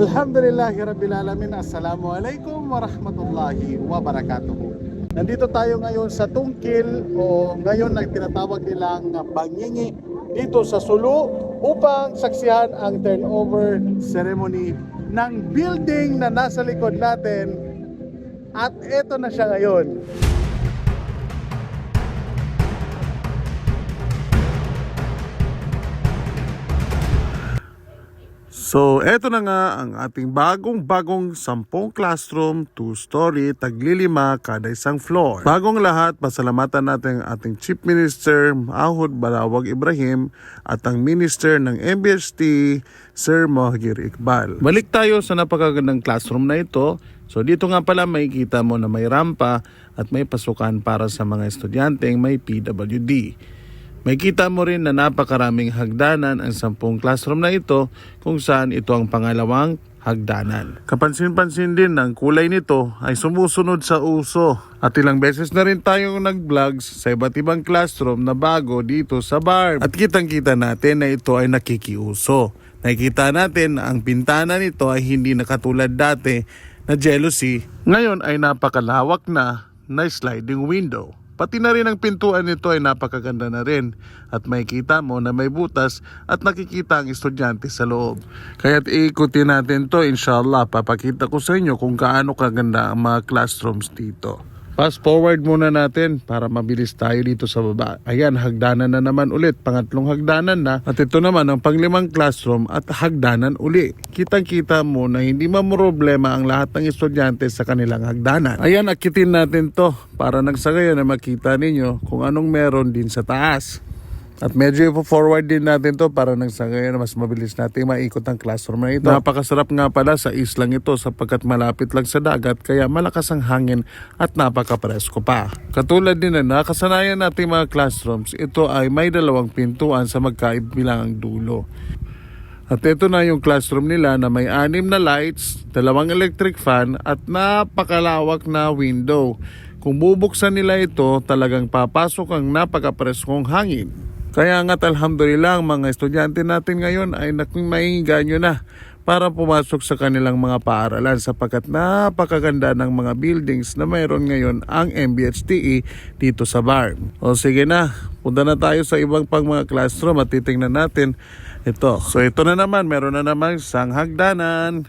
Alhamdulillahi Rabbil Alamin. Assalamualaikum warahmatullahi wabarakatuh. Nandito tayo ngayon sa Tungkil o ngayon ang tinatawag nilang Bangingi dito sa Sulu upang saksihan ang turnover ceremony ng building na nasa likod natin. At eto na siya ngayon So, eto na nga ang ating bagong-bagong sampung classroom, two-story, taglilima kada isang floor. Bagong lahat, pasalamatan natin ang ating Chief Minister Ahud Balawag Ibrahim at ang Minister ng MBHT, Sir Mohagir Iqbal. Balik tayo sa napakagandang classroom na ito. So, dito nga pala makikita mo na may rampa at may pasukan para sa mga estudyanteng may PWD. May kita mo rin na napakaraming hagdanan ang sampung classroom na ito kung saan ito ang pangalawang hagdanan. Kapansin-pansin din ng kulay nito ay sumusunod sa uso. At ilang beses na rin tayong nag-vlogs sa iba't ibang classroom na bago dito sa bar. At kitang-kita natin na ito ay nakikiuso. Nakikita natin na ang pintana nito ay hindi na katulad dati na jealousy. Ngayon ay napakalawak na na sliding window. Pati na rin ang pintuan nito ay napakaganda na rin at makikita mo na may butas at nakikita ang estudyante sa loob. Kaya't iikutin natin to inshallah papakita ko sa inyo kung gaano kaganda ang mga classrooms dito. Fast forward muna natin para mabilis tayo dito sa baba. Ayan, hagdanan na naman ulit. Pangatlong hagdanan na. At ito naman ang panglimang classroom at hagdanan uli. Kitang-kita mo na hindi problema ang lahat ng estudyante sa kanilang hagdanan. Ayan, akitin natin to para nagsagaya na makita ninyo kung anong meron din sa taas. At medyo ipo-forward din natin to para nang sa ngayon mas mabilis natin maikot ang classroom na ito. Napakasarap nga pala sa islang ito sapagkat malapit lang sa dagat kaya malakas ang hangin at napaka-presko pa. Katulad din na nakasanayan natin mga classrooms, ito ay may dalawang pintuan sa magkaibilang dulo. At ito na yung classroom nila na may anim na lights, dalawang electric fan at napakalawak na window. Kung bubuksan nila ito, talagang papasok ang napakapreskong hangin. Kaya nga't alhamdulillah ang mga estudyante natin ngayon ay naking nyo na para pumasok sa kanilang mga paaralan sapagkat napakaganda ng mga buildings na mayroon ngayon ang MBHTE dito sa bar. O sige na, punta na tayo sa ibang pang mga classroom at titingnan natin ito. So ito na naman, meron na naman isang hagdanan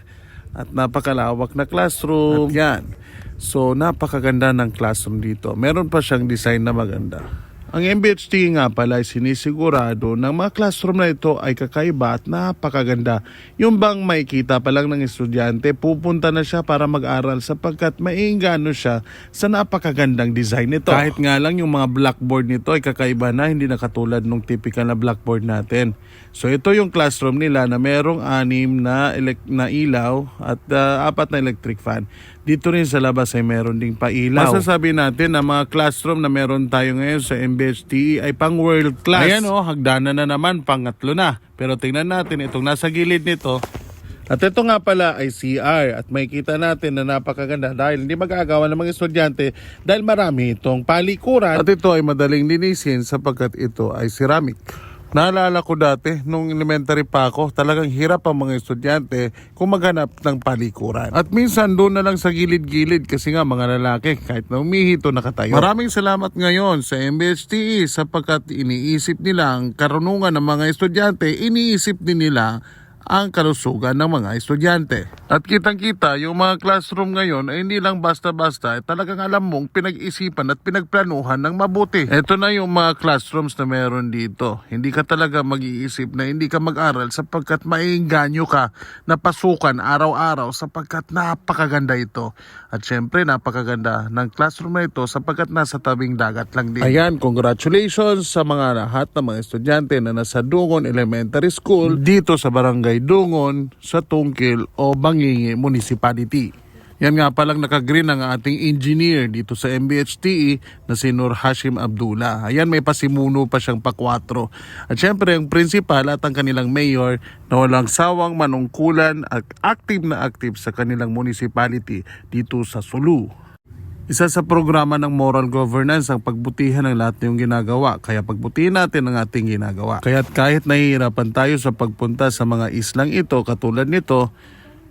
at napakalawak na classroom. At yan. So napakaganda ng classroom dito. Meron pa siyang design na maganda. Ang MBHT nga pala ay sinisigurado ng mga classroom na ito ay kakaiba at napakaganda. Yung bang makikita pa lang ng estudyante, pupunta na siya para mag-aral sapagkat maiingano siya sa napakagandang design nito. Kahit nga lang yung mga blackboard nito ay kakaiba na, hindi na katulad nung typical na blackboard natin. So ito yung classroom nila na merong anim na, elek- na ilaw at ah, apat na electric fan. Dito rin sa labas ay meron ding pailaw. Masasabi natin na mga classroom na meron tayo ngayon sa MBHTE ay pang world class. Ayan o, hagdanan na naman, pangatlo na. Pero tingnan natin itong nasa gilid nito. At ito nga pala ay CR at makikita natin na napakaganda dahil hindi magagawa ng mga estudyante dahil marami itong palikuran. At ito ay madaling linisin sapagkat ito ay ceramic. Naalala ko dati, nung elementary pa ako, talagang hirap ang mga estudyante kung maghanap ng palikuran. At minsan doon na lang sa gilid-gilid kasi nga mga lalaki kahit na umihito nakatayo. Maraming salamat ngayon sa MBHTE E sapagkat iniisip nila ang karunungan ng mga estudyante, iniisip din nila ang kalusugan ng mga estudyante. At kitang-kita, yung mga classroom ngayon ay hindi lang basta-basta, eh, talagang alam mong pinag-isipan at pinagplanuhan ng mabuti. Ito na yung mga classrooms na meron dito. Hindi ka talaga mag-iisip na hindi ka mag-aral sapagkat maiinganyo ka na pasukan araw-araw sapagkat napakaganda ito. At syempre, napakaganda ng classroom na ito sapagkat nasa tabing dagat lang din. Ayan, congratulations sa mga lahat ng mga estudyante na nasa Dungon Elementary School dito sa Barangay Dungon sa Tungkil o Bangingi Municipality. Yan nga palang nakagreen ang ating engineer dito sa MBHTE na si Nur Hashim Abdullah. Ayan may pasimuno pa siyang pa-4. At syempre ang principal at ang kanilang mayor na walang sawang manungkulan at active na active sa kanilang municipality dito sa Sulu. Isa sa programa ng moral governance ang pagbutihan ng lahat ng ginagawa. Kaya pagbutihin natin ang ating ginagawa. Kaya't kahit nahihirapan tayo sa pagpunta sa mga islang ito, katulad nito,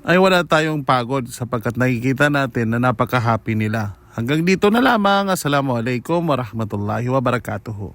ay wala tayong pagod sapagkat nakikita natin na napaka-happy nila. Hanggang dito na lamang. Assalamualaikum warahmatullahi wabarakatuhu.